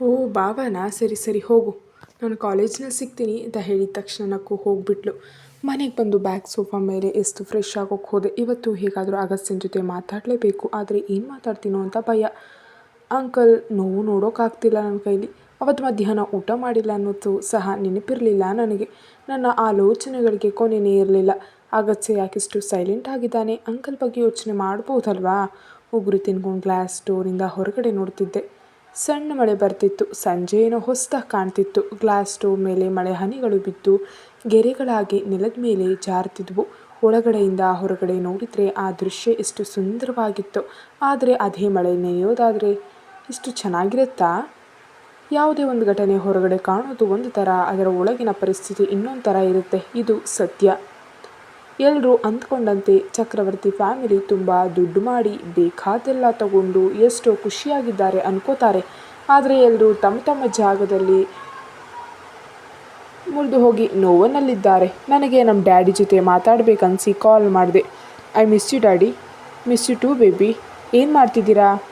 ಓ ಬಾಬಾನಾ, ಸರಿ ಸರಿ, ಹೋಗು. ನಾನು ಕಾಲೇಜ್ನಲ್ಲಿ ಸಿಗ್ತೀನಿ ಅಂತ ಹೇಳಿದ ತಕ್ಷಣ ನಕ್ಕು ಹೋಗ್ಬಿಟ್ಲು. ಮನೆಗೆ ಬಂದು ಬ್ಯಾಗ್ ಸೋಫಾ ಮೇಲೆ ಎಷ್ಟು ಫ್ರೆಶ್ ಆಗೋಕ್ಕೆ ಹೋದೆ. ಇವತ್ತು ಹೇಗಾದರೂ ಅಗಸ್ತ್ಯನ ಜೊತೆ ಮಾತಾಡಲೇಬೇಕು, ಆದರೆ ಏನು ಮಾತಾಡ್ತೀನೋ ಅಂತ ಭಯ. ಅಂಕಲ್, ನೋವು ನೋಡೋಕ್ಕಾಗ್ತಿಲ್ಲ ನನ್ನ ಕೈಲಿ. ಅವತ್ತು ಮಧ್ಯಾಹ್ನ ಊಟ ಮಾಡಿಲ್ಲ ಅನ್ನೋದು ಸಹ ನೆನಪಿರಲಿಲ್ಲ ನನಗೆ. ನನ್ನ ಆಲೋಚನೆಗಳಿಗೆ ಕೊನೆಯೇ ಇರಲಿಲ್ಲ. ಅಗತ್ಯ ಯಾಕಿಷ್ಟು ಸೈಲೆಂಟ್ ಆಗಿದ್ದಾನೆ? ಅಂಕಲ್ ಬಗ್ಗೆ ಯೋಚನೆ ಮಾಡ್ಬೋದಲ್ವಾ? ಉಗುರು ತಿನ್ಕೊಂಡು ಗ್ಲಾಸ್ ಡೋರಿಂದ ಹೊರಗಡೆ ನೋಡ್ತಿದ್ದೆ. ಸಣ್ಣ ಮಳೆ ಬರ್ತಿತ್ತು, ಸಂಜೆ ಏನೋ ಕಾಣ್ತಿತ್ತು. ಗ್ಲಾಸ್ ಸ್ಟೋವ್ ಮೇಲೆ ಮಳೆ ಹನಿಗಳು ಬಿದ್ದು ಗೆರೆಗಳಾಗಿ ನೆಲದ ಮೇಲೆ ಜಾರ್ತಿದ್ವು. ಒಳಗಡೆಯಿಂದ ಹೊರಗಡೆ ನೋಡಿದರೆ ಆ ದೃಶ್ಯ ಎಷ್ಟು ಸುಂದರವಾಗಿತ್ತು. ಆದರೆ ಅದೇ ಮಳೆ ನೆನೆಯೋದಾದರೆ ಇಷ್ಟು ಚೆನ್ನಾಗಿರುತ್ತಾ? ಯಾವುದೇ ಒಂದು ಘಟನೆ ಹೊರಗಡೆ ಕಾಣೋದು ಒಂದು ಥರ ಅದರ ಒಳಗಿನ ಪರಿಸ್ಥಿತಿ ಇನ್ನೊಂದು ಥರ ಇರುತ್ತೆ. ಇದು ಸತ್ಯ. ಎಲ್ಲರೂ ಅಂದ್ಕೊಂಡಂತೆ ಚಕ್ರವರ್ತಿ ಫ್ಯಾಮಿಲಿ ತುಂಬ ದುಡ್ಡು ಮಾಡಿ ಬೇಕಾದೆಲ್ಲ ತಗೊಂಡು ಎಷ್ಟೋ ಖುಷಿಯಾಗಿದ್ದಾರೆ ಅನ್ಕೋತಾರೆ. ಆದರೆ ಎಲ್ಲರೂ ತಮ್ಮ ತಮ್ಮ ಜಾಗದಲ್ಲಿ ಮುರಿದು ಹೋಗಿ ನೋವನ್ನಲ್ಲಿದ್ದಾರೆ. ನನಗೆ ನಮ್ಮ ಡ್ಯಾಡಿ ಜೊತೆ ಮಾತಾಡಬೇಕನ್ಸಿ ಕಾಲ್ ಮಾಡಿದೆ. I miss you daddy. Miss you too baby ಏನು ಮಾಡ್ತಿದ್ದೀರಾ?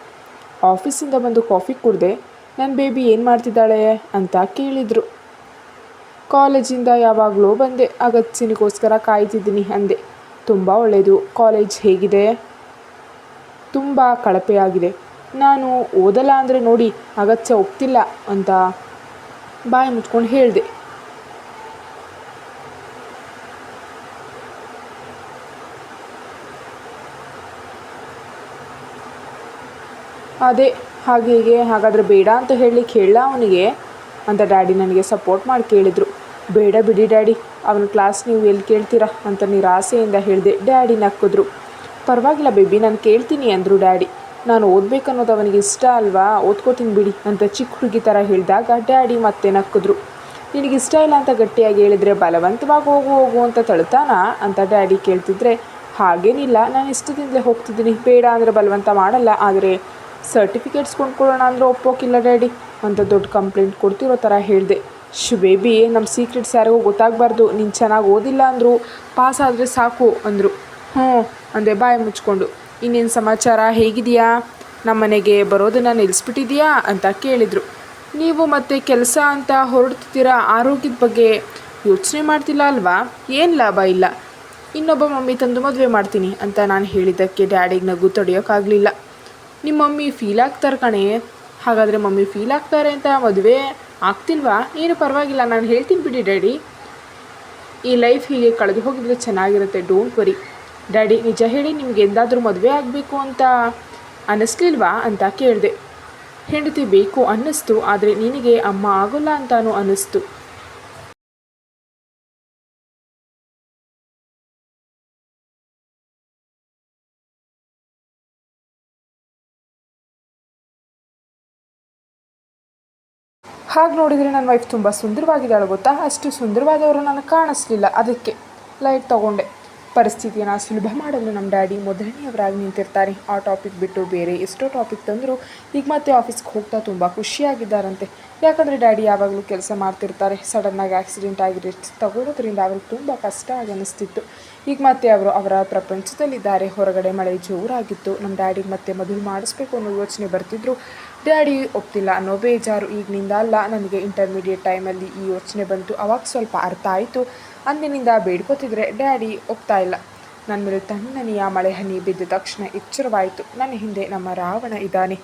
ಆಫೀಸಿಂದ ಬಂದು ಕಾಫಿ ಕುಡಿದೆ. ನನ್ನ ಬೇಬಿ ಏನು ಮಾಡ್ತಿದ್ದಾಳೆ? ಅಂತ ಕೇಳಿದರು. ಕಾಲೇಜಿಂದ ಯಾವಾಗಲೂ ಬಂದೆ. ಅಗತ್ಯನಿಗೋಸ್ಕರ ಕಾಯ್ತಿದ್ದೀನಿ ಅಂದೆ. ತುಂಬ ಒಳ್ಳೆಯದು ಕಾಲೇಜ್ ಹೇಗಿದೆ? ತುಂಬ ಕಳಪೆಯಾಗಿದೆ. ನಾನು ಓದಲ್ಲ ಅಂದರೆ ನೋಡಿ, ಅಗತ್ಯ ಒಪ್ತಿಲ್ಲ ಅಂತ ಬಾಯಿ ಮುಚ್ಕೊಂಡು ಹೇಳಿದೆ. ಅದೇ ಹಾಗೆ ಹೀಗೆ ಹಾಗಾದರೆ ಬೇಡ ಅಂತ ಹೇಳಿ ಕೇಳ ಅವನಿಗೆ? ಅಂತ ಡ್ಯಾಡಿ ನನಗೆ ಸಪೋರ್ಟ್ ಮಾಡಿ ಕೇಳಿದರು. ಬೇಡ ಬಿಡಿ, ಡ್ಯಾಡಿ. ಅವನ ಕ್ಲಾಸ್ ನೀವು ಎಲ್ಲಿ ಕೇಳ್ತೀರಾ ಅಂತ ನಿರಾಸೆಯಿಂದ ಹೇಳಿದೆ, ಡ್ಯಾಡಿ ನಕ್ಕಿದ್ರು. ಪರವಾಗಿಲ್ಲ ಬೇಬಿ, ನಾನು ಕೇಳ್ತೀನಿ ಅಂದರು ಡ್ಯಾಡಿ. ನಾನು ಓದಬೇಕನ್ನೋದು ಅವನಿಗೆ ಇಷ್ಟ ಅಲ್ವಾ? ಓದ್ಕೋತೀನಿ ಬಿಡಿ ಅಂತ ಚಿಕ್ಕ ಹುಡುಗಿ ಥರ ಹೇಳಿದಾಗ ಡ್ಯಾಡಿ ಮತ್ತೆ ನಕ್ಕಿದ್ರು. ನಿನಗೆ ಇಷ್ಟ ಇಲ್ಲ ಅಂತ ಗಟ್ಟಿಯಾಗಿ ಹೇಳಿದರೆ ಬಲವಂತವಾಗಿ ಹೋಗು ಹೋಗು ಅಂತ ತಳ್ತಾನಾ ಅಂತ ಡ್ಯಾಡಿ ಕೇಳ್ತಿದ್ರೆ, ಹಾಗೇನಿಲ್ಲ, ನಾನು ಇಷ್ಟದಿಂದಲೇ ಹೋಗ್ತಿದ್ದೀನಿ. ಬೇಡ ಅಂದರೆ ಬಲವಂತ ಮಾಡಲ್ಲ, ಆದರೆ ಸರ್ಟಿಫಿಕೇಟ್ಸ್ ಕೊಂಡ್ಕೊಳ್ಳೋಣ ಅಂದರೆ ಒಪ್ಪೋಕಿಲ್ಲ ಡ್ಯಾಡಿ ಅಂತ ದೊಡ್ಡ ಕಂಪ್ಲೇಂಟ್ ಕೊಡ್ತಿರೋ ಥರ ಹೇಳಿದೆ. ಶು ಬೇಬಿ ನಮ್ಮ ಸೀಕ್ರೆಟ್ಸ್ ಯಾರಿಗೂ ಗೊತ್ತಾಗಬಾರ್ದು. ನೀನು ಚೆನ್ನಾಗಿ ಓದಿಲ್ಲ ಅಂದರು ಪಾಸ್ ಆದರೆ ಸಾಕು ಅಂದರು. ಹ್ಞೂ ಅಂದೆ ಬಾಯಿ ಮುಚ್ಕೊಂಡು. ಇನ್ನೇನು ಸಮಾಚಾರ ಹೇಗಿದೆಯಾ ನಮ್ಮ ಮನೆಗೆ ಬರೋದನ್ನು ನಿಲ್ಲಿಸ್ಬಿಟ್ಟಿದೆಯಾ ಅಂತ ಕೇಳಿದರು. ನೀವು ಮತ್ತೆ ಕೆಲಸ ಅಂತ ಹೊರಡ್ತಿದ್ದೀರಾ ಆರೋಗ್ಯದ ಬಗ್ಗೆ ಯೋಚನೆ ಮಾಡ್ತಿಲ್ಲ ಅಲ್ವಾ? ಏನು ಲಾಭ ಇಲ್ಲ. ಇನ್ನೊಬ್ಬ ಮಮ್ಮಿ ತಂದು ಮದುವೆ ಮಾಡ್ತೀನಿ ಅಂತ ನಾನು ಹೇಳಿದ್ದಕ್ಕೆ ಡ್ಯಾಡಿಗೆ ನಗು ತಡೆಯೋಕ್ಕಾಗಲಿಲ್ಲ ನಿಮ್ಮ ಮಮ್ಮಿ ಫೀಲ್ ಆಗ್ತಾರೆ ಕಣೆ. ಹಾಗಾದರೆ ಮಮ್ಮಿ ಫೀಲ್ ಆಗ್ತಾರೆ ಅಂತ ಮದುವೆ ಆಗ್ತಿಲ್ವಾ? ಏನು ಪರವಾಗಿಲ್ಲ, ನಾನು ಹೇಳ್ತೀನಿ ಬಿಡಿ ಡ್ಯಾಡಿ. ಈ ಲೈಫ್ ಹೀಗೆ ಕಳೆದು ಹೋಗಿದ್ರೆ ಚೆನ್ನಾಗಿರುತ್ತೆ ಡೋಂಟ್ ವರಿ ಡ್ಯಾಡಿ, ನಿಜ ಹೇಳಿ ನಿಮ್ಗೆ ಎಂದಾದರೂ ಮದುವೆ ಆಗಬೇಕು ಅಂತ ಅನ್ನಿಸ್ಲಿಲ್ವಾ ಅಂತ ಕೇಳಿದೆ. ಹೆಂಡತಿ ಬೇಕು ಅನ್ನಿಸ್ತು, ಆದರೆ ನಿನಗೆ ಅಮ್ಮ ಆಗೋಲ್ಲ ಅಂತಾನೂ ಅನ್ನಿಸ್ತು. ಹಾಗೆ ನೋಡಿದರೆ ನನ್ನ ವೈಫ್ ತುಂಬ ಸುಂದರವಾಗಿದ್ದಾಳೆ ಗೊತ್ತಾ? ಅಷ್ಟು ಸುಂದರವಾದವರು ನನಗೆ ಕಾಣಿಸ್ಲಿಲ್ಲ. ಅದಕ್ಕೆ ಲೈಟ್ ತಗೊಂಡೆ. ಪರಿಸ್ಥಿತಿಯನ್ನು ಸುಲಭ ಮಾಡಲು ನಮ್ಮ ಡ್ಯಾಡಿ ಮೊದಲನೆಯವರಾಗಿ ನಿಂತಿರ್ತಾರೆ. ಆ ಟಾಪಿಕ್ ಬಿಟ್ಟು ಬೇರೆ ಎಷ್ಟೋ ಟಾಪಿಕ್ ತಂದರೂ ಈಗ ಮತ್ತೆ ಆಫೀಸ್ಗೆ ಹೋಗ್ತಾ ತುಂಬ ಖುಷಿಯಾಗಿದ್ದಾರಂತೆ. ಯಾಕಂದರೆ ಡ್ಯಾಡಿ ಯಾವಾಗಲೂ ಕೆಲಸ ಮಾಡ್ತಿರ್ತಾರೆ. ಸಡನ್ನಾಗಿ ಆಕ್ಸಿಡೆಂಟ್ ಆಗಿ ರಿಸ್ಕ್ ತಗೊಳ್ಳೋದ್ರಿಂದ ಅವ್ರಿಗೆ ತುಂಬ ಕಷ್ಟ ಆಗಿ ಅನ್ನಿಸ್ತಿತ್ತು. ಈಗ ಮತ್ತೆ ಅವರು ಅವರ ಪ್ರಪಂಚದಲ್ಲಿದ್ದಾರೆ. ಹೊರಗಡೆ ಮಳೆ ಜೋರಾಗಿತ್ತು. ನಮ್ಮ ಡ್ಯಾಡಿಗೆ ಮತ್ತೆ ಮದುವೆ ಮಾಡಿಸ್ಬೇಕು ಅನ್ನೋ ಯೋಚನೆ ಬರ್ತಿದ್ರು. ಡ್ಯಾಡಿ ಒಪ್ತಿಲ್ಲ. ಅನ್ನೋ ಬೇಜಾರು ಈಗಿನಿಂದ ಅಲ್ಲ. ನನಗೆ ಇಂಟರ್ಮೀಡಿಯೇಟ್ ಟೈಮಲ್ಲಿ ಈ ಯೋಚನೆ ಬಂತು. ಅವಾಗ ಸ್ವಲ್ಪ ಅರ್ಥ ಆಯಿತು. ಅಂದಿನಿಂದ ಬೇಡ್ಕೋತಿದ್ರೆ ಡ್ಯಾಡಿ ಒಪ್ತಾ ಇಲ್ಲ. ನನ್ನ ಮೇಲೆ ತಣ್ಣನೆಯ ಮಳೆ ಹನಿ ಬಿದ್ದ ತಕ್ಷಣ ಎಚ್ಚರವಾಯಿತು. ನನ್ನ ಹಿಂದೆ ನಮ್ಮ ರಾವಣ ಇದ್ದಾನೆ.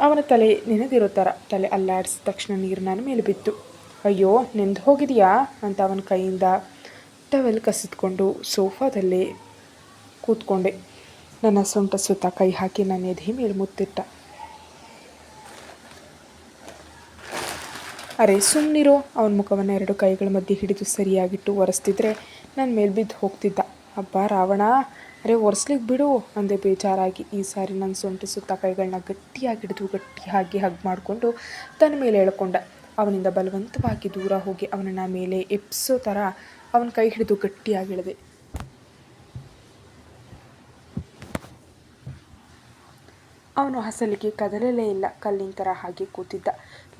ಅವನ ತಲೆ ನೆನೆದಿರೋ ಥರ ತಲೆ ಅಲ್ಲಾಡಿಸಿದ ತಕ್ಷಣ ನೀರು ನನ್ನ ಮೇಲೆ ಬಿತ್ತು. ಅಯ್ಯೋ ನೆಂದು ಹೋಗಿದೆಯಾ? ಅಂತ ಅವನ ಕೈಯಿಂದ ಟವೆಲ್ ಕಸಿದ್ಕೊಂಡು ಸೋಫಾದಲ್ಲೇ ಕೂತ್ಕೊಂಡೆ. ನನ್ನ ಸೊಂಟ ಸುತ್ತ ಕೈ ಹಾಕಿ ನನ್ನ ಎದೆ ಮೇಲೆ ಮುತ್ತಿಟ್ಟ. ಅರೆ ಸುಮ್ಮನಿರೋ ಅವನ ಮುಖವನ್ನು ಎರಡು ಕೈಗಳ ಮಧ್ಯೆ ಹಿಡಿದು ಸರಿಯಾಗಿಟ್ಟು ಒರೆಸ್ತಿದ್ರೆ ನನ್ನ ಮೇಲೆ ಬಿದ್ದು ಹೋಗ್ತಿದ್ದ. ಅಬ್ಬ ರಾವಣ. ಅರೆ ಒರೆಸ್ಲಿಕ್ಕೆ ಬಿಡು ಅಂದೆ ಬೇಜಾರಾಗಿ. ಈ ಸಾರಿ ನನ್ನ ಸೊಂಟಿ ಸುತ್ತ ಕೈಗಳನ್ನ ಗಟ್ಟಿಯಾಗಿ ಹಿಡಿದು ಗಟ್ಟಿಯಾಗಿ ಹಗ್ ಮಾಡಿಕೊಂಡು ತನ್ನ ಮೇಲೆ ಎಳ್ಕೊಂಡ. ಅವನಿಂದ ಬಲವಂತವಾಗಿ ದೂರ ಹೋಗಿ ಅವನನ್ನು ಮೇಲೆ ಎಪ್ಸೋ ಥರ ಅವನ ಕೈ ಹಿಡಿದು ಗಟ್ಟಿಯಾಗಿ ಇಳಿದೆ ಅವನು ಹಸಲಿಗೆ ಕದಲಲೇ ಇಲ್ಲ. ಕಲ್ಲಿನ ಥರ ಹಾಗೆ ಕೂತಿದ್ದ.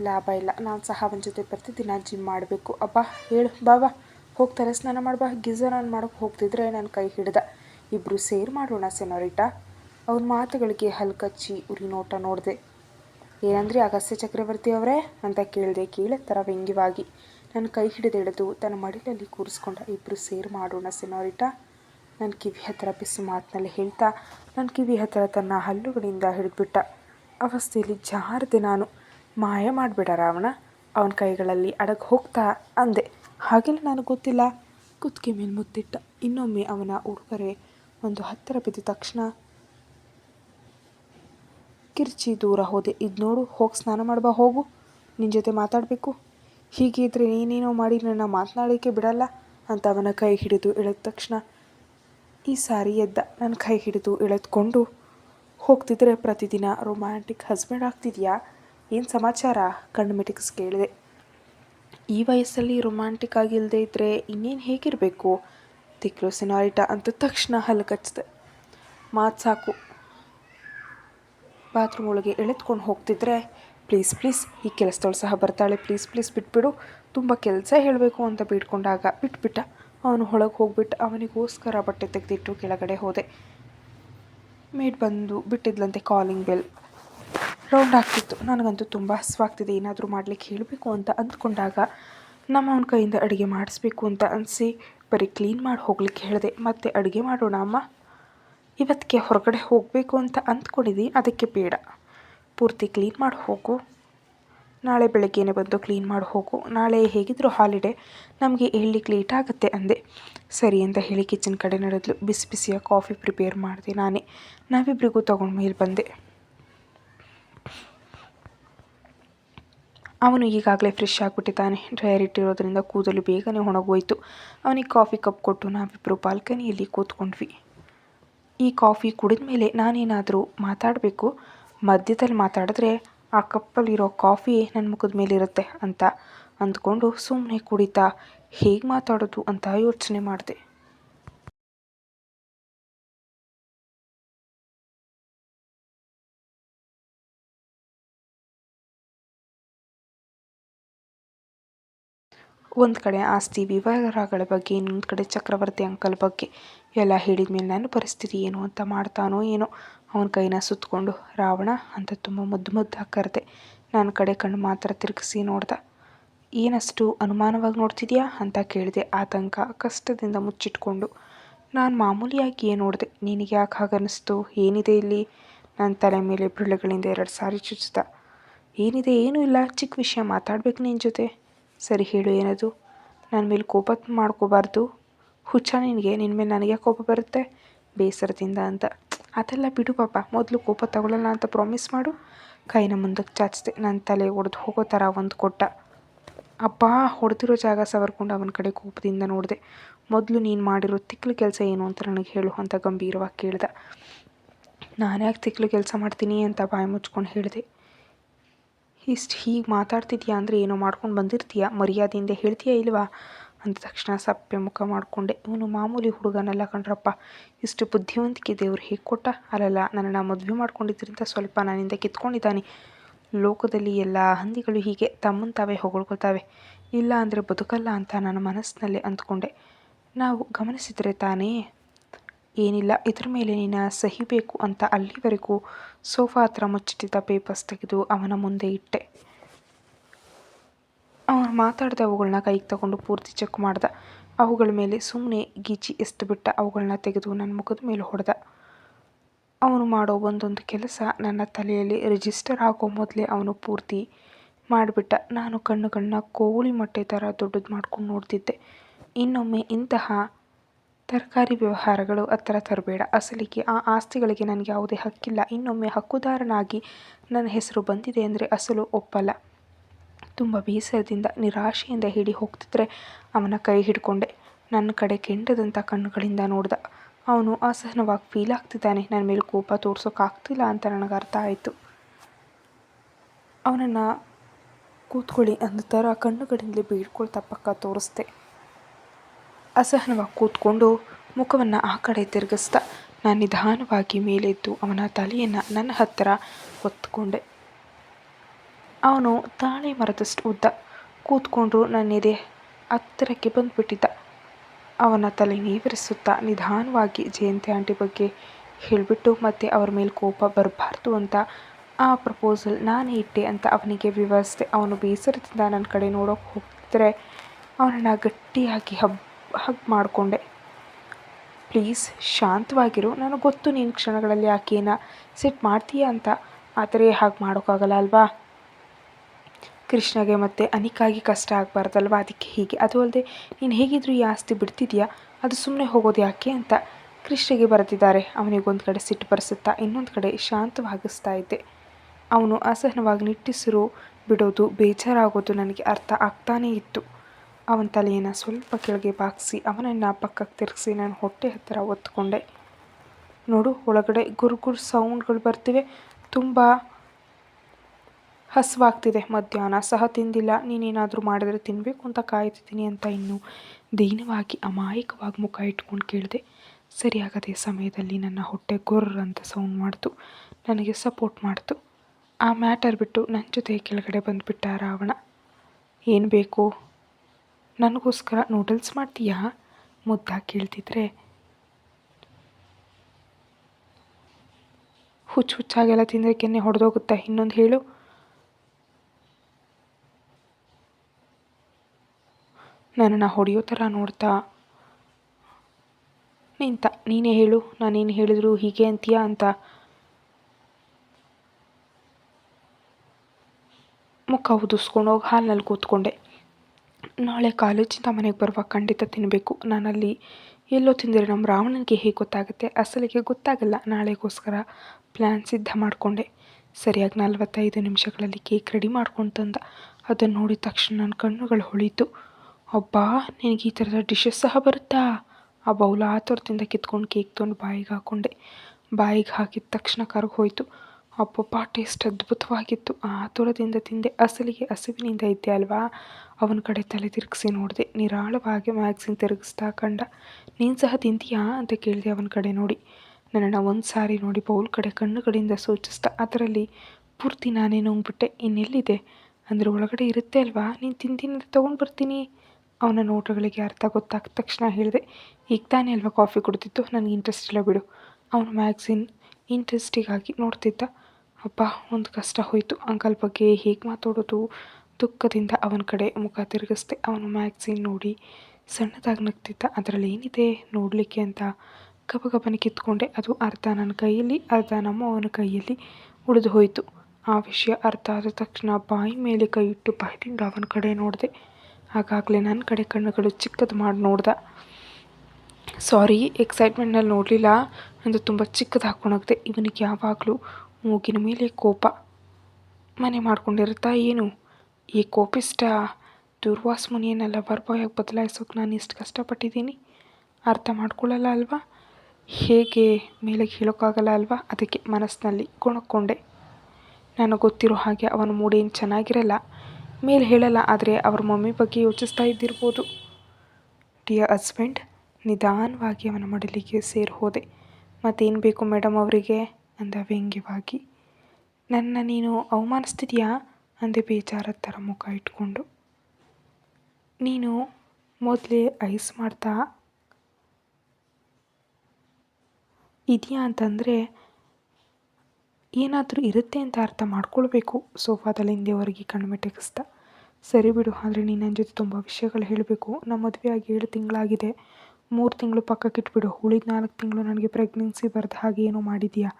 ಲಾಭ ಇಲ್ಲ. ನಾನು ಸಹ ಅವನ ಜೊತೆ ಪ್ರತಿದಿನ ಜಿಮ್ ಮಾಡಬೇಕು. ಅಬ್ಬ, ಹೇಳು. ಬಾಬಾ ಹೋಗ್ತಾರೆ. ಸ್ನಾನ ಮಾಡ್ಬಾ ಗಿಝರ್ ಆನ್ ಮಾಡೋಕ್ಕೆ ಹೋಗ್ತಿದ್ರೆ ನನ್ನ ಕೈ ಹಿಡ್ದ. ಇಬ್ಬರು ಸೇರ್ ಮಾಡೋಣ ಸೆನೋರಿಟಾ. ಅವನ ಮಾತುಗಳಿಗೆ ಹಲ್ಕಚ್ಚಿ ಉರಿ ನೋಟ ನೋಡಿದೆ. ಏನಂದ್ರಿ ಅಗಸ್ತ್ಯ ಚಕ್ರವರ್ತಿ ಅವರೇ? ಅಂತ ಕೇಳಿದೆ. ಕೇಳತ್ತರ ವ್ಯಂಗ್ಯವಾಗಿ. ನನ್ನ ಕೈ ಹಿಡಿದೆಳೆದು ತನ್ನ ಮಡಿಲಲ್ಲಿ ಕೂರಿಸ್ಕೊಂಡ ಇಬ್ಬರು ಸೇರ್ ಮಾಡೋಣ ಸೆನೋರಿಟಾ. ನನ್ನ ಕಿವಿ ಹತ್ತಿರ ಬಿಸಿ ಮಾತಿನಲ್ಲಿ ಹೇಳ್ತಾ ನನ್ನ ಕಿವಿ ಹತ್ತಿರ ತನ್ನ ಹಲ್ಲುಗಳಿಂದ ಹಿಡಿದ್ಬಿಟ್ಟ. ಅವಸ್ಥೆಯಲ್ಲಿ ಜಾರದೆ ನಾನು. ಮಾಯ ಮಾಡಿಬಿಡ ರಾವಣ, ಅವನ ಕೈಗಳಲ್ಲಿ ಅಡಗಿ ಹೋಗ್ತಾ ಅಂದೆ. ಹಾಗೆಲ್ಲ ನನಗೆ ಗೊತ್ತಿಲ್ಲ. ಕುತ್ತಿಗೆ ಮೇಲೆ ಮುತ್ತಿಟ್ಟ. ಇನ್ನೊಮ್ಮೆ ಅವನ ಉಡುಗೊರೆ ಒಂದು ಹತ್ತಿರ ಬಿದ್ದ ತಕ್ಷಣ ಕಿರ್ಚಿ ದೂರ ಹೋದೆ. ಇದು ನೋಡು, ಹೋಗಿ ಸ್ನಾನ ಮಾಡ್ಬಾ, ಹೋಗು. ನಿನ್ನ ಜೊತೆ ಮಾತಾಡಬೇಕು. ಹೀಗೆ ಇದ್ರೆ ನೀನೇನೋ ಮಾಡಿ ನನ್ನ ಮಾತನಾಡೋಕ್ಕೆ ಬಿಡಲ್ಲ ಅಂತ ಅವನ ಕೈ ಹಿಡಿದು ಎಳೆದ ತಕ್ಷಣ ಈ ಸಾರಿ ಎದ್ದ ನನ್ನ ಕೈ ಹಿಡಿದು ಎಳೆದುಕೊಂಡು ಹೋಗ್ತಿದ್ರೆ ಪ್ರತಿದಿನ ರೊಮ್ಯಾಂಟಿಕ್ ಹಸ್ಬೆಂಡ್ ಆಗ್ತಿದೆಯಾ? ಏನು ಸಮಾಚಾರ? ಕಣ್ಣು ಮೆಟಿಕ್ಸ್ ಕೇಳಿದೆ. ಈ ವಯಸ್ಸಲ್ಲಿ ರೊಮ್ಯಾಂಟಿಕ್ ಆಗಿಲ್ಲದೆ ಇದ್ದರೆ ಇನ್ನೇನು ಹೇಗಿರಬೇಕು? ತಿಕ್ಲು ಸಿನಾರಿಟಾ ಅಂತ ತಕ್ಷಣ ಹಲ್ಲು ಕಚ್ಚಿದೆ. ಮಾತು ಸಾಕು. ಬಾತ್ರೂಮ್ ಒಳಗೆ ಎಳೆದುಕೊಂಡು ಹೋಗ್ತಿದ್ರೆ ಪ್ಲೀಸ್ ಪ್ಲೀಸ್ ಈ ಕೆಲಸದವಳು ಸಹ ಬರ್ತಾಳೆ. ಪ್ಲೀಸ್ ಪ್ಲೀಸ್ ಬಿಟ್ಬಿಡು. ತುಂಬ ಕೆಲಸ ಹೇಳಬೇಕು ಅಂತ ಬಿಟ್ಕೊಂಡಾಗ ಬಿಟ್ಬಿಟ್ಟ. ಅವನು ಒಳಗೆ ಹೋಗ್ಬಿಟ್ಟು ಅವನಿಗೋಸ್ಕರ ಬಟ್ಟೆ ತೆಗೆದಿಟ್ಟು ಕೆಳಗಡೆ ಹೋದೆ. ಮೇಡ್ ಬಂದು ಬಿಟ್ಟಿದ್ಲಂತೆ ಕಾಲಿಂಗ್ ಬೆಲ್ ರೌಂಡ್ ಆಗ್ತಿತ್ತು. ನನಗಂತೂ ತುಂಬ ಹಸುವಾಗ್ತಿದೆ. ಏನಾದರೂ ಮಾಡಲಿಕ್ಕೆ ಹೇಳಬೇಕು ಅಂತ ಅಂದ್ಕೊಂಡಾಗ ನಮ್ಮ ಅವನ ಕೈಯಿಂದ ಅಡುಗೆ ಮಾಡಿಸ್ಬೇಕು ಅಂತ ಅನಿಸಿ ಬರೀ ಕ್ಲೀನ್ ಮಾಡಿ ಹೋಗ್ಲಿಕ್ಕೆ ಹೇಳಿದೆ. ಮತ್ತೆ ಅಡುಗೆ ಮಾಡೋಣ ಅಮ್ಮ? ಇವತ್ತಿಗೆ ಹೊರಗಡೆ ಹೋಗಬೇಕು ಅಂತ ಅಂದ್ಕೊಂಡಿದ್ದೀನಿ. ಅದಕ್ಕೆ ಬೇಡ. ಪೂರ್ತಿ ಕ್ಲೀನ್ ಮಾಡಿ ಹೋಗು. ನಾಳೆ ಬೆಳಗ್ಗೆನೇ ಬಂದು ಕ್ಲೀನ್ ಮಾಡಿ, ಹೋಗು. ನಾಳೆ ಹೇಗಿದ್ರು ಹಾಲಿಡೇ. ನಮಗೆ ಹೇಳಲಿಕ್ಕೆ ಲೇಟ್ ಆಗುತ್ತೆ ಅಂದೆ. ಸರಿ ಅಂತ ಹೇಳಿ ಕಿಚನ್ ಕಡೆ ನಡೆದ್ಲು. ಬಿಸಿ ಬಿಸಿಯ ಕಾಫಿ ಪ್ರಿಪೇರ್ ಮಾಡಿದೆ ನಾನೇ. ನಾವಿಬ್ಬರಿಗೂ ತೊಗೊಂಡು ಮೇಲೆ ಬಂದೆ. ಅವನು ಈಗಾಗಲೇ ಫ್ರೆಶ್ ಆಗಿಬಿಟ್ಟಿದ್ದಾನೆ. ಡ್ರೈಯರ್ ಇಟ್ಟಿರೋದ್ರಿಂದ ಕೂದಲು ಬೇಗನೆ ಒಣಗೋಯ್ತು. ಅವನಿಗೆ ಕಾಫಿ ಕಪ್ ಕೊಟ್ಟು ನಾವಿಬ್ಬರು ಬಾಲ್ಕನಿಯಲ್ಲಿ ಕೂತ್ಕೊಂಡ್ವಿ. ಈ ಕಾಫಿ ಕುಡಿದ ಮೇಲೆ ನಾನೇನಾದರೂ ಮಾತಾಡಬೇಕು? ಮಧ್ಯದಲ್ಲಿ ಮಾತಾಡಿದ್ರೆ ಆ ಕಪ್ಪಲ್ಲಿರೋ ಕಾಫಿ ನನ್ನ ಮುಖದ ಮೇಲಿರುತ್ತೆ ಅಂತ ಅಂದ್ಕೊಂಡು ಸುಮ್ಮನೆ ಕುಡಿತಾ ಹೇಗೆ ಮಾತಾಡೋದು ಅಂತ ಯೋಚನೆ ಮಾಡಿದೆ. ಒಂದು ಕಡೆ ಆಸ್ತಿ ವಿವರಗಳ ಬಗ್ಗೆ, ಇನ್ನೊಂದು ಕಡೆ ಚಕ್ರವರ್ತಿ ಅಂಕಲ್ ಬಗ್ಗೆ ಎಲ್ಲ ಹೇಳಿದ ಮೇಲೆ ನನ್ನ ಪರಿಸ್ಥಿತಿ ಏನು ಅಂತ ಮಾಡ್ತಾನೋ ಏನೋ ಅವನ ಕೈನ ಸುತ್ತಕೊಂಡು ರಾವಣ, ಅಂತ ತುಂಬ ಮುದ್ದು ಮುದ್ದಾಗಿ ಕರೆದೆ. ನನ್ನ ಕಡೆ ಕಣ್ಣು ಮಾತ್ರ ತಿರುಗಿಸಿ ನೋಡ್ದ. ಏನಷ್ಟು ಅನುಮಾನವಾಗಿ ನೋಡ್ತಿದ್ಯಾ? ಅಂತ ಕೇಳಿದೆ ಆತಂಕ, ಕಷ್ಟದಿಂದ ಮುಚ್ಚಿಟ್ಕೊಂಡು. ನಾನು ಮಾಮೂಲಿಯಾಗಿ ಏನು ನೋಡಿದೆ? ನಿನಗೆ ಯಾಕೆ ಹಾಗನ್ನಿಸ್ತು ಏನಿದೆ ಇಲ್ಲಿ? ನನ್ನ ತಲೆ ಮೇಲೆ ಬೃಳ್ಳೆಗಳಿಂದ ಎರಡು ಸಾರಿ ಚುಚ್ಚಿದ. ಏನಿದೆ? ಏನೂ ಇಲ್ಲ. ಚಿಕ್ಕ ವಿಷಯ ಮಾತಾಡ್ಬೇಕು ನಿನ್ನ ಜೊತೆ. ಸರಿ ಹೇಳು ಏನದು? ನನ್ನ ಮೇಲೆ ಕೋಪ ಮಾಡ್ಕೋಬಾರ್ದು. ಹುಚ್ಚ ನಿನಗೆ. ನಿನ್ನ ಮೇಲೆ ನನಗೆ ಕೋಪ ಬರುತ್ತೆ? ಬೇಸರದಿಂದ ಅಂತ. ಅದೆಲ್ಲ ಬಿಡು ಪಾಪ, ಮೊದಲು ಕೋಪ ತಗೊಳ್ಳಲ್ಲ ಅಂತ ಪ್ರಾಮಿಸ್ ಮಾಡು. ಕೈನ ಮುಂದಕ್ಕೆ ಚಾಚಿದೆ ನನ್ನ ತಲೆ ಒಡೆದು ಹೋಗೋ ಥರ ಒಂದು ಕೊಟ್ಟ. ಅಪ್ಪ ಹೊಡೆದಿರೋ ಜಾಗ ಸವರ್ಕೊಂಡು ಅವನ ಕಡೆ ಕೋಪದಿಂದ ನೋಡಿದೆ. ಮೊದಲು ನೀನು ಮಾಡಿರೋ ತಿಕ್ಲು ಕೆಲಸ ಏನು ಅಂತ ನನಗೆ ಹೇಳು ಅಂತ ಗಂಭೀರವಾಗಿ ಕೇಳ್ದೆ. ನಾನು ಯಾಕೆ ತಿಕ್ಲು ಕೆಲಸ ಮಾಡ್ತೀನಿ ಅಂತ ಬಾಯಿ ಮುಚ್ಕೊಂಡು ಹೇಳಿದೆ. ಇಷ್ಟು ಹೀಗೆ ಮಾತಾಡ್ತಿದ್ಯಾ ಅಂದರೆ ಏನೋ ಮಾಡ್ಕೊಂಡು ಬಂದಿರ್ತೀಯ? ಮರ್ಯಾದೆಯಿಂದ ಹೇಳ್ತೀಯಾ ಇಲ್ವಾ? ಅಂದ ತಕ್ಷಣ ಸಪ್ಪೆ ಮುಖ ಮಾಡಿಕೊಂಡೆ. ಇವನು ಮಾಮೂಲಿ ಹುಡುಗನಲ್ಲ ಕಣ್ರಪ್ಪ. ಇಷ್ಟು ಬುದ್ಧಿವಂತಿಕೆ ದೇವ್ರು ಹೇಗೆ ಕೊಟ್ಟ? ಅಲ್ಲಲ್ಲ ನನ್ನನ್ನು ಮದುವೆ ಮಾಡ್ಕೊಂಡಿದ್ದರಿಂದ ಸ್ವಲ್ಪ ನನ್ನಿಂದ ಕಿತ್ಕೊಂಡಿದ್ದಾನೆ. ಲೋಕದಲ್ಲಿ ಎಲ್ಲ ಹಂದಿಗಳು ಹೀಗೆ ತಮ್ಮನ್ನು ತಾವೇ ಹೊಗಳ್ಕೊತಾವೆ ಇಲ್ಲ ಅಂದರೆ ಬದುಕಲ್ಲ ಅಂತ ನನ್ನ ಮನಸ್ಸಿನಲ್ಲೇ ಅಂದ್ಕೊಂಡೆ. ನಾವು ಗಮನಿಸಿದರೆ ತಾನೇ? ಏನಿಲ್ಲ, ಇದ್ರ ಮೇಲೆ ನೀನು ಸಹಿ ಬೇಕು ಅಂತ ಅಲ್ಲಿವರೆಗೂ ಸೋಫಾ ಹತ್ರ ಮುಚ್ಚಿಟ್ಟಿದ್ದ ಪೇಪರ್ಸ್ ತೆಗೆದು ಅವನ ಮುಂದೆ ಇಟ್ಟೆ. ಅವನು ಮಾತಾಡಿದ ಅವುಗಳನ್ನ ಕೈಗೆ ತಗೊಂಡು ಪೂರ್ತಿ ಚೆಕ್ ಮಾಡ್ದ. ಅವುಗಳ ಮೇಲೆ ಸುಮ್ಮನೆ ಗೀಚಿ ಎಷ್ಟು ಬಿಟ್ಟ ಅವುಗಳನ್ನ ತೆಗೆದು ನನ್ನ ಮುಖದ ಮೇಲೆ ಹೊಡೆದ. ಅವನು ಮಾಡೋ ಒಂದೊಂದು ಕೆಲಸ ನನ್ನ ತಲೆಯಲ್ಲಿ ರಿಜಿಸ್ಟರ್ ಆಗೋ ಮೊದಲೇ ಅವನು ಪೂರ್ತಿ ಮಾಡಿಬಿಟ್ಟ. ನಾನು ಕಣ್ಣುಗಳನ್ನ ಕೋಳಿ ಮೊಟ್ಟೆ ಥರ ದೊಡ್ಡದು ಮಾಡ್ಕೊಂಡು ನೋಡ್ತಿದ್ದೆ. ಇನ್ನೊಮ್ಮೆ ಇಂತಹ ತರಕಾರಿ ವ್ಯವಹಾರಗಳು ಹತ್ತಿರ ತರಬೇಡ. ಅಸಲಿಗೆ ಆ ಆಸ್ತಿಗಳಿಗೆ ನನಗೆ ಯಾವುದೇ ಹಕ್ಕಿಲ್ಲ. ಇನ್ನೊಮ್ಮೆ ಹಕ್ಕುದಾರನಾಗಿ ನನ್ನ ಹೆಸರು ಬಂದಿದೆ ಅಂದರೆ ಅಸಲು ಒಪ್ಪಲ್ಲ. ತುಂಬ ಬೇಸರದಿಂದ, ನಿರಾಶೆಯಿಂದ ಹಿಡಿ ಹೋಗ್ತಿದ್ರೆ ಅವನ ಕೈ ಹಿಡ್ಕೊಂಡೆ. ನನ್ನ ಕಡೆ ಕೆಂಡದಂಥ ಕಣ್ಣುಗಳಿಂದ ನೋಡ್ದ. ಅವನು ಅಸಹನವಾಗಿ ಫೀಲ್ ಆಗ್ತಿದ್ದಾನೆ. ನನ್ನ ಮೇಲೆ ಕೋಪ ತೋರ್ಸೋಕ್ಕಾಗ್ತಿಲ್ಲ ಅಂತ ನನಗೆ ಅರ್ಥ ಆಯಿತು. ಅವನನ್ನು ಕೂತ್ಕೊಳ್ಳಿ ಅಂದ ಥರ ಕಣ್ಣುಗಳಿಂದಲೇ ಬೀಳ್ಕೊಳ್ತಾ ಪಕ್ಕ ತೋರಿಸ್ದೆ. ಅಸಹನವಾಗಿ ಕೂತ್ಕೊಂಡು ಮುಖವನ್ನು ಆ ಕಡೆ ತಿರುಗಿಸ್ತಾ ನಾನು ನಿಧಾನವಾಗಿ ಮೇಲೆದ್ದು ಅವನ ತಲೆಯನ್ನು ನನ್ನ ಹತ್ತಿರ ಹೊತ್ಕೊಂಡೆ. ಅವನು ತಾಳೆ ಮರದಷ್ಟು ಉದ್ದ. ಕೂತ್ಕೊಂಡು ನನ್ನೆದೆ. ಹತ್ತಿರಕ್ಕೆ ಬಂದುಬಿಟ್ಟಿದ್ದ. ಅವನ ತಲೆ ನೇವರಿಸುತ್ತಾ ನಿಧಾನವಾಗಿ ಜಯಂತಿ ಆಂಟಿ ಬಗ್ಗೆ ಹೇಳಿಬಿಟ್ಟು ಮತ್ತೆ ಅವರ ಮೇಲೆ ಕೋಪ ಬರಬಾರ್ದು ಅಂತ ಆ ಪ್ರಪೋಸಲ್ ನಾನೇ ಇಟ್ಟೆ ಅಂತ ಅವನಿಗೆ ವಿವರಿಸಿದೆ. ಅವನು ಬೇಸರದಿಂದ ನನ್ನ ಕಡೆ ನೋಡೋಕೆ ಹೋಗ್ತಿದ್ರೆ ಅವನನ್ನು ಗಟ್ಟಿಯಾಗಿ ಹಬ್ ಹಗ್ ಮಾಡಿಕೊಂಡೆ. ಪ್ಲೀಸ್, ಶಾಂತವಾಗಿರು. ನನಗೆ ಗೊತ್ತು ನೀನು ಕ್ಷಣಗಳಲ್ಲಿ ಆಕೆಯನ್ನು ಸೆಟ್ ಮಾಡ್ತೀಯ ಅಂತ. ಆದರೆ ಹಾಗೆ ಮಾಡೋಕ್ಕಾಗಲ್ಲ ಅಲ್ವಾ? ಕೃಷ್ಣಗೆ ಮತ್ತು ಅನಿಕಾಗಿ ಕಷ್ಟ ಆಗಬಾರ್ದಲ್ವ? ಅದಕ್ಕೆ ಹೀಗೆ. ಅದು ಅಲ್ಲದೆ ನೀನು ಹೇಗಿದ್ದರೂ ಈ ಆಸ್ತಿ ಬಿಡ್ತಿದ್ಯಾ? ಅದು ಸುಮ್ಮನೆ ಹೋಗೋದು ಯಾಕೆ ಅಂತ ಕೃಷ್ಣಗೆ ಬರೆದಿದ್ದಾರೆ. ಅವನಿಗೊಂದು ಕಡೆ ಸಿಟ್ಟು ಬರೆಸುತ್ತಾ, ಇನ್ನೊಂದು ಕಡೆ ಶಾಂತವಾಗಿಸ್ತಾ ಇದ್ದೆ. ಅವನು ಅಸಹನವಾಗಿ ನಿಟ್ಟಿಸಿರು ಬಿಡೋದು, ಬೇಜಾರಾಗೋದು ನನಗೆ ಅರ್ಥ ಆಗ್ತಾನೇ ಇತ್ತು. ಅವನ ತಲೆಯನ್ನು ಸ್ವಲ್ಪ ಕೆಳಗೆ ಬಾಗಿಸಿ ಅವನನ್ನು ಪಕ್ಕಕ್ಕೆ ತಿರುಗಿಸಿ ನಾನು ಹೊಟ್ಟೆ ಹತ್ತಿರ ಒತ್ಕೊಂಡೆ ನೋಡು, ಒಳಗಡೆ ಗುರು ಗುರು ಸೌಂಡ್ಗಳು ಬರ್ತಿವೆ. ತುಂಬ ಹಸುವಾಗ್ತಿದೆ. ಮಧ್ಯಾಹ್ನ ಸಹ ತಿಂದಿಲ್ಲ. ನೀನೇನಾದರೂ ಮಾಡಿದ್ರೆ ತಿನ್ನಬೇಕು ಅಂತ ಕಾಯ್ತಿದ್ದೀನಿ ಅಂತ ಇನ್ನೂ ದೀನವಾಗಿ ಅಮಾಯಕವಾಗಿ ಮುಖ ಇಟ್ಕೊಂಡು ಕೇಳಿದೆ, ಸರಿಯಾಗದೇ ಸಮಯದಲ್ಲಿ ನನ್ನ ಹೊಟ್ಟೆ ಗೊರ್ರ ಅಂತ ಸೌಂಡ್ ಮಾಡ್ತು. ನನಗೆ ಸಪೋರ್ಟ್ ಮಾಡ್ತು. ಆ ಮ್ಯಾಟರ್ ಬಿಟ್ಟು ನನ್ನ ಜೊತೆ ಕೆಳಗಡೆ ಬಂದುಬಿಟ್ಟ ರಾವಣ. ಏನು ಬೇಕು? ನನಗೋಸ್ಕರ ನೂಡಲ್ಸ್ ಮಾಡ್ತೀಯಾ? ಮುದ್ದಾಗಿ ಕೇಳ್ತಿದ್ರೆ. ಹುಚ್ಚು ಹುಚ್ಚಾಗೆಲ್ಲ ತಿಂದರೆ ಕೆನ್ನೆ ಹೊಡೆದೋಗುತ್ತಾ? ಇನ್ನೊಂದು ಹೇಳು. ನನ್ನನ್ನು ಹೊಡೆಯೋ ಥರ ನೋಡ್ತಾ. ನಿಂತ ನೀನೇ ಹೇಳು, ನಾನೇನು ಹೇಳಿದ್ರು ಹೀಗೆ ಅಂತೀಯಾ ಅಂತ. ಮುಖ ಉದಿಸ್ಕೊಂಡೋಗಿ ಹಾಲಿನಲ್ಲಿ ಕೂತ್ಕೊಂಡೆ. ನಾಳೆ ಕಾಲೇಜಿಂದ ಮನೆಗೆ ಬರುವಾಗ ಖಂಡಿತ ತಿನ್ನಬೇಕು ನಾನಲ್ಲಿ ಎಲ್ಲೋ ತಿಂದರೆ ನಮ್ಮ ರಾವಣನಿಗೆ ಹೇಗೆ ಗೊತ್ತಾಗುತ್ತೆ? ಅಸಲಿಗೆ ಗೊತ್ತಾಗಲ್ಲ. ನಾಳೆಗೋಸ್ಕರ ಪ್ಲ್ಯಾನ್ ಸಿದ್ಧ ಮಾಡಿಕೊಂಡೆ. ಸರಿಯಾಗಿ ನಲವತ್ತೈದು ನಿಮಿಷಗಳಲ್ಲಿ ಕೇಕ್ ರೆಡಿ ಮಾಡ್ಕೊಂಡು ತಂದ. ಅದನ್ನು ನೋಡಿದ ತಕ್ಷಣ ನನ್ನ ಕಣ್ಣುಗಳು ಹೊಳೀತು. ಅಬ್ಬಾ, ನಿನಗೆ ಈ ಥರದ ಡಿಶಸ್ ಸಹ ಬರುತ್ತಾ? ಆ ಬೌಲ್ ಆತುರದಿಂದ ಕಿತ್ಕೊಂಡು ಕೇಕ್ ತೊಗೊಂಡು ಬಾಯಿಗೆ ಹಾಕ್ಕೊಂಡೆ ಬಾಯಿಗೆ ಹಾಕಿದ ತಕ್ಷಣ ಕರಗೋಯ್ತು ಅಬ್ಬಬ್ಬಾ, ಟೇಸ್ಟ್ ಅದ್ಭುತವಾಗಿತ್ತು. ಆ ಆತುರದಿಂದ ತಿಂದೆ ಅಸಲಿಗೆ ಹಸಿವಿನಿಂದ ಇದ್ದೆ ಅಲ್ವಾ? ಅವನ ಕಡೆ ತಲೆ ತಿರುಗಿಸಿ ನೋಡಿದೆ. ನಿರಾಳವಾಗಿ ಮ್ಯಾಗ್ಝಿನ್ ತಿರುಗಿಸ್ತಾ ಕಂಡ, ನೀನು ಸಹ ತಿಂತೀಯಾ? ಅಂತ ಕೇಳಿದೆ ಅವನ ಕಡೆ ನೋಡಿ. ನನ್ನನ್ನು ಒಂದು ಸಾರಿ ನೋಡಿ ಬೌಲ್ ಕಡೆ ಕಣ್ಣುಗಳಿಂದ ಸೂಚಿಸ್ತಾ, ಅದರಲ್ಲಿ ಪೂರ್ತಿ ನಾನೇ ನುಂಗ್ಬಿಟ್ಟೆ ಇನ್ನೆಲ್ಲಿದೆ? ಅಂದರೆ, ಒಳಗಡೆ ಇರುತ್ತೆ ಅಲ್ವಾ? ನೀನು ತಿಂತೀನಿ ತೊಗೊಂಡು ಬರ್ತೀನಿ. ಅವನ ನೋಟಗಳಿಗೆ ಅರ್ಥ ಗೊತ್ತಾದ ತಕ್ಷಣ ಹೇಳಿದೆ, ಈಗ ತಾನೇ ಅಲ್ವಾ ಕಾಫಿ ಕುಡ್ತಿತ್ತು ನನಗೆ ಇಂಟ್ರೆಸ್ಟ್ ಇಲ್ಲ ಬಿಡು. ಅವನು ಮ್ಯಾಗ್ಝಿನ್ ಇಂಟ್ರೆಸ್ಟಿಗಾಗಿ ನೋಡ್ತಿದ್ದ. ಅಪ್ಪ ಒಂದು ಕಷ್ಟ ಹೋಯಿತು. ಅಂಕಲ್ ಬಗ್ಗೆ ಹೇಗೆ ಮಾತಾಡೋದು? ದುಃಖದಿಂದ ಅವನ ಕಡೆ ಮುಖ ತಿರುಗಿಸ್ದೆ. ಅವನು ಮ್ಯಾಗ್ಝಿನ್ ನೋಡಿ ಸಣ್ಣದಾಗಿ ನಗ್ತಿದ್ದ. ಅದರಲ್ಲಿ ಏನಿದೆ? ನೋಡಲಿಕ್ಕೆ ಅಂತ ಗಬಗಬನೆ ಕಿತ್ಕೊಂಡೆ. ಅದು ಅರ್ಧ ನನ್ನ ಕೈಯಲ್ಲಿ ಅರ್ಧ ನಮ್ಮ ಅವನ ಕೈಯಲ್ಲಿ ಉಳಿದು ಹೋಯಿತು. ಆ ವಿಷಯ ಅರ್ಥ ಆದ ತಕ್ಷಣ ಬಾಯಿ ಮೇಲೆ ಕೈ ಇಟ್ಟು ಬಾಯ್ದಿಂದ ಅವನ ಕಡೆ ನೋಡಿದೆ. ಆಗಾಗಲೇ ನನ್ನ ಕಡೆ ಕಣ್ಣುಗಳು ಚಿಕ್ಕದು ಮಾಡಿ ನೋಡ್ದೆ. ಸಾರಿ, ಎಕ್ಸೈಟ್ಮೆಂಟ್ನಲ್ಲಿ ನೋಡಲಿಲ್ಲ. ಎಂದು ತುಂಬ ಚಿಕ್ಕದು ಹಾಕ್ಕೊಂಡೋಗ್ದೆ. ಇವನಿಗೆ ಯಾವಾಗಲೂ ಮೂಗಿನ ಮೇಲೆ ಕೋಪ. ಮನೆ ಮಾಡ್ಕೊಂಡಿರುತ್ತಾ ಏನು? ಈ ಕೋಪಿಷ್ಟ ದುರ್ವಾಸ ಮುನಿಯನ್ನೆಲ್ಲ ಬರ್ಬಾಯಾಗಿ ಬದಲಾಯಿಸೋಕೆ ನಾನು ಇಷ್ಟು ಕಷ್ಟಪಟ್ಟಿದ್ದೀನಿ. ಅರ್ಥ ಮಾಡ್ಕೊಳ್ಳಲ್ಲ ಅಲ್ವಾ? ಹೇಗೆ ಮೇಲೆ ಹೇಳೋಕ್ಕಾಗಲ್ಲ ಅಲ್ವಾ? ಅದಕ್ಕೆ ಮನಸ್ಸಿನಲ್ಲಿ ಕೊಣಕ್ಕೊಂಡೆ ನನಗೆ ಗೊತ್ತಿರೋ ಹಾಗೆ ಅವನ ಮೂಡೇನು ಚೆನ್ನಾಗಿರಲ್ಲ. ಮೇಲೆ ಹೇಳಲ್ಲ, ಆದರೆ ಅವ್ರ ಮಮ್ಮಿ ಬಗ್ಗೆ ಯೋಚಿಸ್ತಾ ಇದ್ದಿರ್ಬೋದು. ಡಿಯರ್ ಹಸ್ಬೆಂಡ್, ನಿಧಾನವಾಗಿ ಅವನ ಮಡಲಿಗೆ ಸೇರಿ ಹೋದೆ. ಮತ್ತೇನು ಬೇಕು ಮೇಡಮ್ ಅವರಿಗೆ? ಅಂದ ವ್ಯಂಗ್ಯವಾಗಿ. ನನ್ನ ನೀನು ಅವಮಾನಿಸ್ತಿದ್ಯಾ? ಅಂದೆ ಬೇಜಾರದ ಥರ ಮುಖ ಇಟ್ಕೊಂಡು. ನೀನು ಮೊದಲೇ ಐಸ್ ಮಾಡ್ತಾ ಇದೆಯಾ ಅಂತಂದರೆ ಏನಾದರೂ ಇರುತ್ತೆ ಅಂತ ಅರ್ಥ ಮಾಡ್ಕೊಳ್ಬೇಕು. ಸೋಫಾದಲ್ಲಿ ಹಿಂದೆವರೆಗೆ ಕಣ್ಮೆಟಕಿಸ್ತಾ ಸರಿ ಬಿಡು, ಆದರೆ ನೀನು ನನ್ನ ಜೊತೆ ತುಂಬ ವಿಷಯಗಳು ಹೇಳಬೇಕು. ನಮ್ಮ ಆಗಿ ಏಳು ತಿಂಗಳಾಗಿದೆ. ಮೂರು ತಿಂಗಳು ಪಕ್ಕಕ್ಕಿಟ್ಬಿಡು ಉಳಿದ ನಾಲ್ಕು ತಿಂಗಳು ನನಗೆ ಪ್ರೆಗ್ನೆನ್ಸಿ ಬರೆದ ಹಾಗೆ ಏನೋ ಮಾಡಿದೀಯಾ.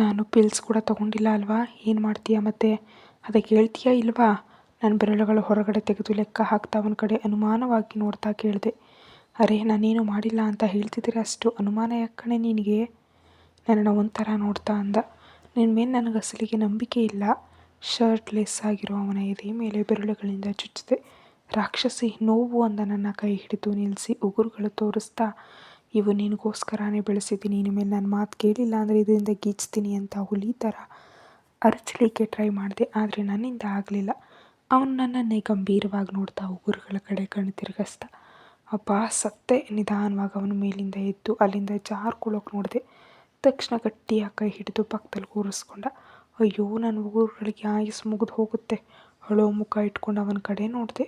ನಾನು ಪಿಲ್ಸ್ ಕೂಡ ತೊಗೊಂಡಿಲ್ಲ ಅಲ್ವಾ? ಏನು ಮಾಡ್ತೀಯಾ ಮತ್ತೆ? ಅದಕ್ಕೆ ಹೇಳ್ತೀಯಾ ಇಲ್ವಾ? ನನ್ನ ಬೆರಳುಗಳು ಹೊರಗಡೆ ತೆಗೆದು ಲೆಕ್ಕ ಹಾಕ್ತಾ ಅವನ ಕಡೆ ಅನುಮಾನವಾಗಿ ನೋಡ್ತಾ ಕೇಳಿದೆ. ಅರೆ, ನಾನೇನು ಮಾಡಿಲ್ಲ ಅಂತ ಹೇಳ್ತಿದ್ದೀರ ಅಷ್ಟು ಅನುಮಾನ ಯಾಕಣೆ ನಿನಗೆ? ನನ್ನನ್ನು ಒಂಥರ ನೋಡ್ತಾ ಅಂದ. ನಿನ್ನ ಮೇಲೆ ನನಗೆ ಅಸಲಿಗೆ ನಂಬಿಕೆ ಇಲ್ಲ. ಶರ್ಟ್ಲೆಸ್ ಆಗಿರೋ ಅವನ ಎದೆ ಮೇಲೆ ಬೆರಳುಗಳಿಂದ ಚುಚ್ಚಿದೆ. ರಾಕ್ಷಸಿ ನೋವು ಅಂದ ನನ್ನ ಕೈ ಹಿಡಿದು ನಿಲ್ಲಿಸಿ ಉಗುರುಗಳು ತೋರಿಸ್ತಾ, ಇವು ನಿನಗೋಸ್ಕರನೇ ಬೆಳೆಸಿದ್ದೀನಿ. ನಿನ್ನ ಮೇಲೆ ನನ್ನ ಮಾತು ಕೇಳಿಲ್ಲ ಅಂದರೆ ಇದರಿಂದ ಗೀಚ್ತೀನಿ ಅಂತ ಹುಲಿ ಥರ ಅರಚಲಿಕ್ಕೆ ಟ್ರೈ ಮಾಡಿದೆ. ಆದರೆ ನನ್ನಿಂದ ಆಗಲಿಲ್ಲ. ಅವನು ನನ್ನನ್ನೇ ಗಂಭೀರವಾಗಿ ನೋಡ್ತಾ ಉಗುರುಗಳ ಕಡೆ ಕಣ್ಣು ಅಬ್ಬಾ, ಸತ್ತೆ ನಿಧಾನವಾಗಿ ಅವನ ಮೇಲಿಂದ ಎದ್ದು ಅಲ್ಲಿಂದ ಜಾರ್ಕೊಳ್ಳೋಕೆ ನೋಡಿದೆ ತಕ್ಷಣ ಗಟ್ಟಿಯಾಗಿ ಕೈ ಹಿಡಿದು ಪಕ್ಕದಲ್ಲಿ ಕೂರಿಸ್ಕೊಂಡ ಅಯ್ಯೋ ನನ್ನ ಊರುಗಳಿಗೆ ಆಯಸ್ ಮುಗಿದು ಹೋಗುತ್ತೆ. ಅಳೋ ಮುಖ ಇಟ್ಕೊಂಡು ಅವನ ಕಡೆ ನೋಡಿದೆ.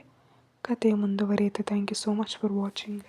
ಕತೆ ಮುಂದುವರಿಯುತ್ತೆ. Thank you so much for watching